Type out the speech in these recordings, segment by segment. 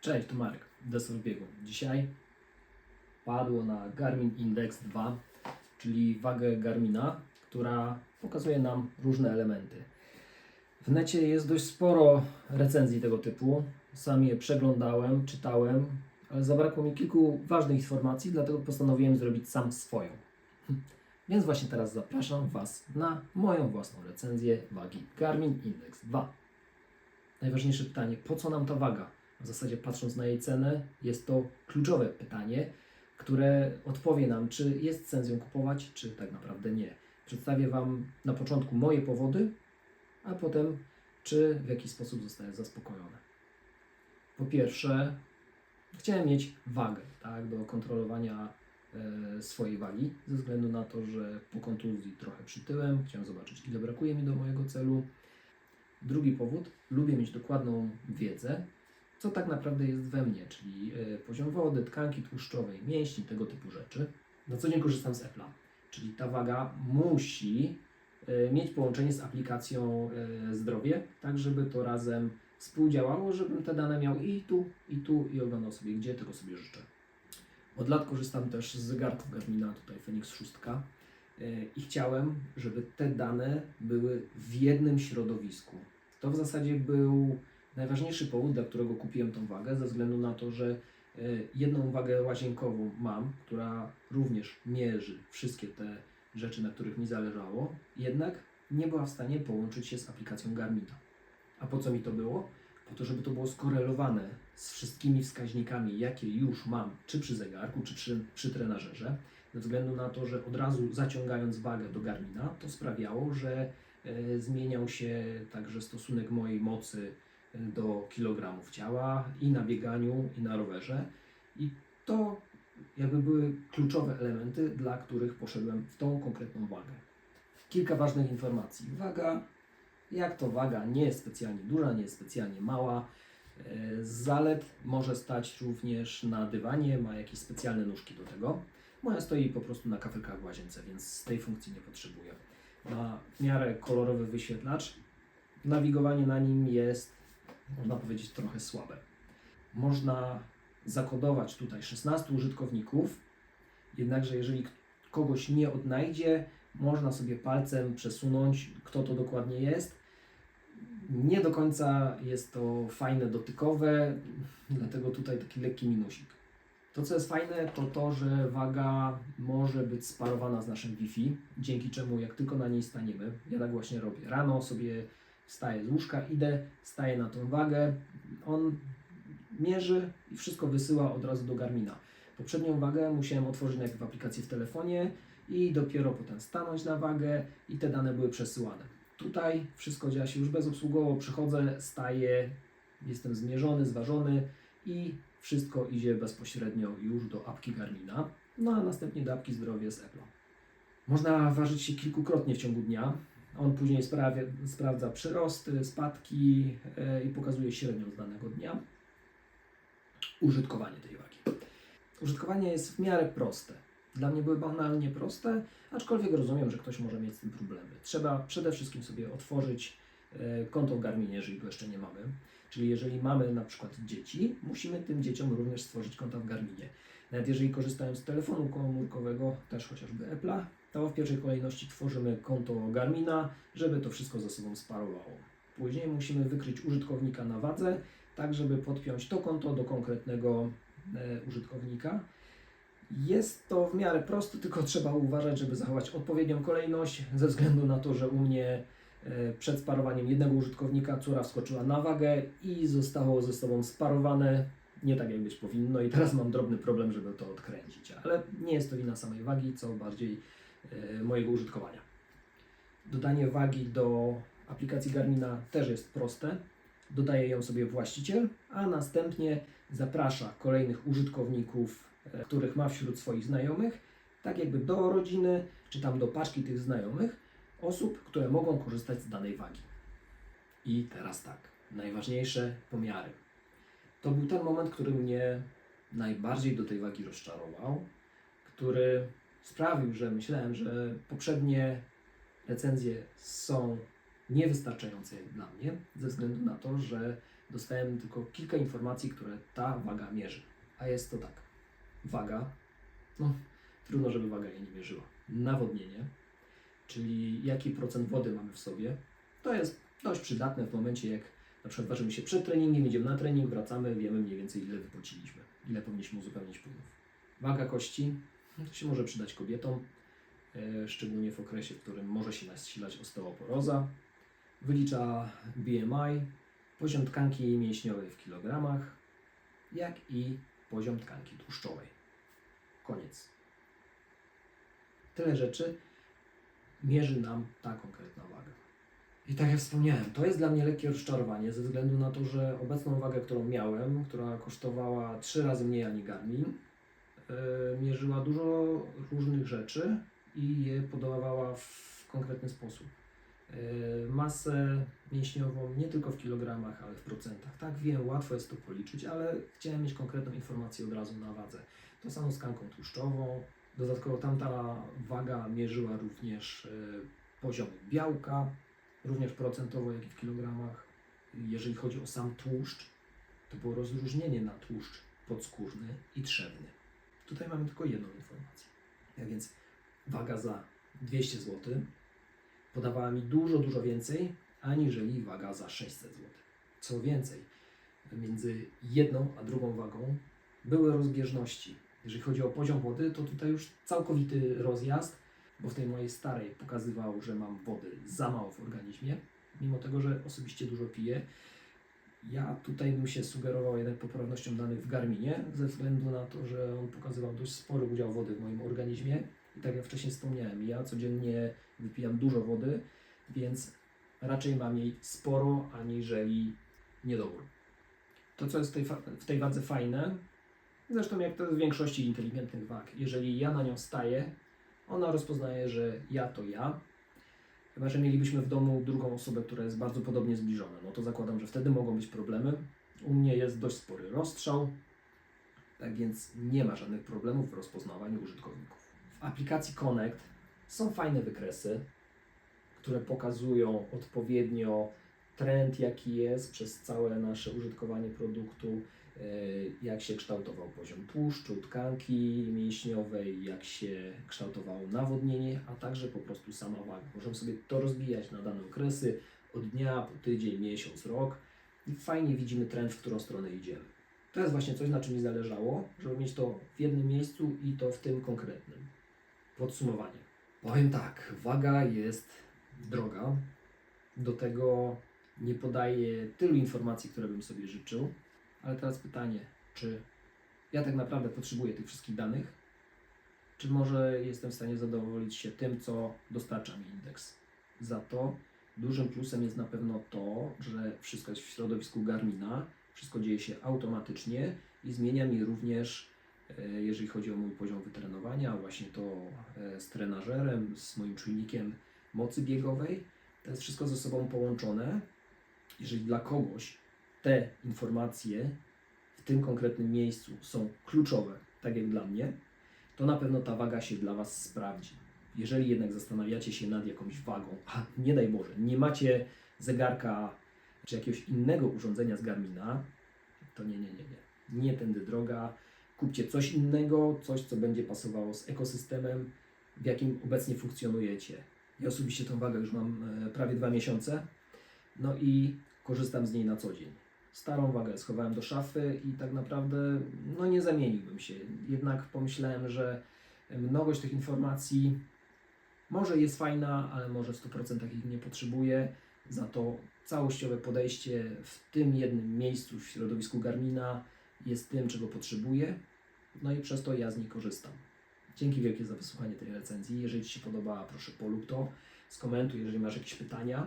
Cześć, to Marek, Desor Biegu. Dzisiaj padło na Garmin Index 2, czyli wagę Garmina, która pokazuje nam różne elementy. W necie jest dość sporo recenzji tego typu. Sam je przeglądałem, czytałem, ale zabrakło mi kilku ważnych informacji, dlatego postanowiłem zrobić sam swoją. Więc właśnie teraz zapraszam Was na moją własną recenzję wagi Garmin Index 2. Najważniejsze pytanie, po co nam ta waga? W zasadzie patrząc na jej cenę, jest to kluczowe pytanie, które odpowie nam, czy jest sens ją kupować, czy tak naprawdę nie. Przedstawię Wam na początku moje powody, a potem czy w jakiś sposób zostałem zaspokojony. Po pierwsze, chciałem mieć wagę tak, do kontrolowania e, swojej wagi, ze względu na to, że po kontuzji trochę przytyłem, chciałem zobaczyć, ile brakuje mi do mojego celu. Drugi powód, lubię mieć dokładną wiedzę, co tak naprawdę jest we mnie, czyli e, poziom wody, tkanki tłuszczowej, mięśni, tego typu rzeczy. Na co dzień korzystam z Apple'a, czyli ta waga musi e, mieć połączenie z aplikacją e, zdrowie, tak żeby to razem współdziałało, żebym te dane miał i tu, i tu i oglądał sobie, gdzie tego sobie życzę. Od lat korzystam też z zegarków Garmina, tutaj Fenix 6 e, i chciałem, żeby te dane były w jednym środowisku. To w zasadzie był najważniejszy powód, dla którego kupiłem tą wagę, ze względu na to, że e, jedną wagę łazienkową mam, która również mierzy wszystkie te rzeczy, na których mi zależało, jednak nie była w stanie połączyć się z aplikacją Garmina. A po co mi to było? Po to, żeby to było skorelowane z wszystkimi wskaźnikami, jakie już mam, czy przy zegarku, czy przy, przy trenażerze, ze względu na to, że od razu zaciągając wagę do Garmina, to sprawiało, że e, zmieniał się także stosunek mojej mocy do kilogramów ciała i na bieganiu, i na rowerze. I to jakby były kluczowe elementy, dla których poszedłem w tą konkretną wagę. Kilka ważnych informacji. Waga, jak to waga, nie jest specjalnie duża, nie jest specjalnie mała. E, Z zalet może stać również na dywanie, ma jakieś specjalne nóżki do tego. Moja stoi po prostu na kafelkach w łazience, więc z tej funkcji nie potrzebuję. Ma w miarę kolorowy wyświetlacz. Nawigowanie na nim jest, można powiedzieć, trochę słabe. Można zakodować tutaj 16 użytkowników, jednakże jeżeli kogoś nie odnajdzie, można sobie palcem przesunąć, kto to dokładnie jest. Nie do końca jest to fajne, dotykowe, dlatego tutaj taki lekki minusik. To, co jest fajne, to to, że waga może być sparowana z naszym Wi-Fi, dzięki czemu jak tylko na niej staniemy, ja tak właśnie robię. Rano sobie wstaję z łóżka, idę, staję na tą wagę, on mierzy i wszystko wysyła od razu do Garmina. Poprzednią wagę musiałem otworzyć najpierw aplikację w telefonie i dopiero potem stanąć na wagę i te dane były przesyłane. Tutaj wszystko działa się już bezobsługowo, przychodzę, staję, jestem zmierzony, zważony i wszystko idzie bezpośrednio już do apki Garmina, no a następnie do apki zdrowie z Apple. Można ważyć się kilkukrotnie w ciągu dnia. On później sprawia, sprawdza przyrosty, spadki e, i pokazuje średnią z danego dnia. Użytkowanie tej wagi. Użytkowanie jest w miarę proste. Dla mnie były banalnie proste, aczkolwiek rozumiem, że ktoś może mieć z tym problemy. Trzeba przede wszystkim sobie otworzyć e, konto w Garminie, jeżeli go jeszcze nie mamy. Czyli jeżeli mamy na przykład dzieci, musimy tym dzieciom również stworzyć konta w Garminie. Nawet jeżeli korzystają z telefonu komórkowego, też chociażby Apple'a, to w pierwszej kolejności tworzymy konto Garmina, żeby to wszystko ze sobą sparowało. Później musimy wykryć użytkownika na wadze, tak żeby podpiąć to konto do konkretnego e, użytkownika. Jest to w miarę proste, tylko trzeba uważać, żeby zachować odpowiednią kolejność, ze względu na to, że u mnie e, przed sparowaniem jednego użytkownika córa wskoczyła na wagę i zostało ze sobą sparowane nie tak jak być powinno i teraz mam drobny problem, żeby to odkręcić, ale nie jest to wina samej wagi, co bardziej mojego użytkowania. Dodanie wagi do aplikacji Garmina też jest proste. Dodaje ją sobie właściciel, a następnie zaprasza kolejnych użytkowników, e, których ma wśród swoich znajomych, tak jakby do rodziny, czy tam do paczki tych znajomych, osób, które mogą korzystać z danej wagi. I teraz tak, najważniejsze pomiary. To był ten moment, który mnie najbardziej do tej wagi rozczarował, który sprawił, że myślałem, że poprzednie recenzje są niewystarczające dla mnie, ze względu na to, że dostałem tylko kilka informacji, które ta waga mierzy. A jest to tak. Waga, no trudno, żeby waga jej nie mierzyła. Nawodnienie, czyli jaki procent wody mamy w sobie, to jest dość przydatne w momencie, jak na przykład ważymy się przed treningiem, idziemy na trening, wracamy, wiemy mniej więcej ile wypociliśmy, ile powinniśmy uzupełnić płynów. Waga kości to się może przydać kobietom, e, szczególnie w okresie, w którym może się nasilać osteoporoza. Wylicza BMI, poziom tkanki mięśniowej w kilogramach, jak i poziom tkanki tłuszczowej. Koniec. Tyle rzeczy mierzy nam ta konkretna waga. I tak jak wspomniałem, to jest dla mnie lekkie rozczarowanie ze względu na to, że obecną wagę, którą miałem, która kosztowała trzy razy mniej ani Garmin, mierzyła dużo różnych rzeczy i je podawała w konkretny sposób. Yy, masę mięśniową nie tylko w kilogramach, ale w procentach. Tak wiem, łatwo jest to policzyć, ale chciałem mieć konkretną informację od razu na wadze. To samo z tkanką tłuszczową. Dodatkowo tamta waga mierzyła również yy, poziomy białka, również procentowo, jak i w kilogramach. Jeżeli chodzi o sam tłuszcz, to było rozróżnienie na tłuszcz podskórny i trzewny. Tutaj mamy tylko jedną informację. A więc waga za 200 zł podawała mi dużo, dużo więcej, aniżeli waga za 600 zł. Co więcej, między jedną a drugą wagą były rozbieżności. Jeżeli chodzi o poziom wody, to tutaj już całkowity rozjazd, bo w tej mojej starej pokazywał, że mam wody za mało w organizmie, mimo tego, że osobiście dużo piję. Ja tutaj bym się sugerował jednak poprawnością danych w Garminie, ze względu na to, że on pokazywał dość spory udział wody w moim organizmie. I tak jak wcześniej wspomniałem, ja codziennie wypijam dużo wody, więc raczej mam jej sporo, aniżeli niedobór. To, co jest w tej, w tej wadze fajne, zresztą jak to jest w większości inteligentnych wag, jeżeli ja na nią staję, ona rozpoznaje, że ja to ja. Chyba, że mielibyśmy w domu drugą osobę, która jest bardzo podobnie zbliżona, no to zakładam, że wtedy mogą być problemy. U mnie jest dość spory rozstrzał, tak więc nie ma żadnych problemów w rozpoznawaniu użytkowników. W aplikacji Connect są fajne wykresy, które pokazują odpowiednio trend, jaki jest przez całe nasze użytkowanie produktu, e, jak się kształtował poziom tłuszczu, tkanki mięśniowej, jak się kształtowało nawodnienie, a także po prostu sama waga. Możemy sobie to rozbijać na dane okresy, od dnia po tydzień, miesiąc, rok i fajnie widzimy trend, w którą stronę idziemy. To jest właśnie coś, na czym mi zależało, żeby mieć to w jednym miejscu i to w tym konkretnym. Podsumowanie. Powiem tak, waga jest droga. Do tego nie podaje tylu informacji, które bym sobie życzył. Ale teraz pytanie, czy ja tak naprawdę potrzebuję tych wszystkich danych? Czy może jestem w stanie zadowolić się tym, co dostarcza mi indeks? Za to dużym plusem jest na pewno to, że wszystko jest w środowisku Garmina, wszystko dzieje się automatycznie i zmienia mi również, e, jeżeli chodzi o mój poziom wytrenowania, właśnie to e, z trenażerem, z moim czujnikiem mocy biegowej. To jest wszystko ze sobą połączone. Jeżeli dla kogoś te informacje w tym konkretnym miejscu są kluczowe, tak jak dla mnie, to na pewno ta waga się dla Was sprawdzi. Jeżeli jednak zastanawiacie się nad jakąś wagą, a nie daj Boże, nie macie zegarka czy jakiegoś innego urządzenia z Garmina, to nie, nie, nie, nie. Nie tędy droga. Kupcie coś innego, coś, co będzie pasowało z ekosystemem, w jakim obecnie funkcjonujecie. Ja osobiście tą wagę już mam e, prawie dwa miesiące, no i korzystam z niej na co dzień. Starą wagę schowałem do szafy i tak naprawdę no nie zamieniłbym się. Jednak pomyślałem, że mnogość tych informacji może jest fajna, ale może w 100% ich nie potrzebuję. Za to całościowe podejście w tym jednym miejscu w środowisku Garmina jest tym, czego potrzebuję. No i przez to ja z niej korzystam. Dzięki wielkie za wysłuchanie tej recenzji. Jeżeli Ci się podobała, proszę polub to, skomentuj, jeżeli masz jakieś pytania,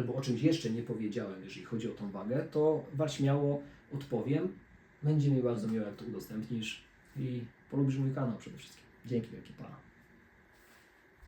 albo o czymś jeszcze nie powiedziałem, jeżeli chodzi o tą wagę, to wal śmiało odpowiem. Będzie mi bardzo miło, jak to udostępnisz i polubisz mój kanał przede wszystkim. Dzięki wielkie, pa.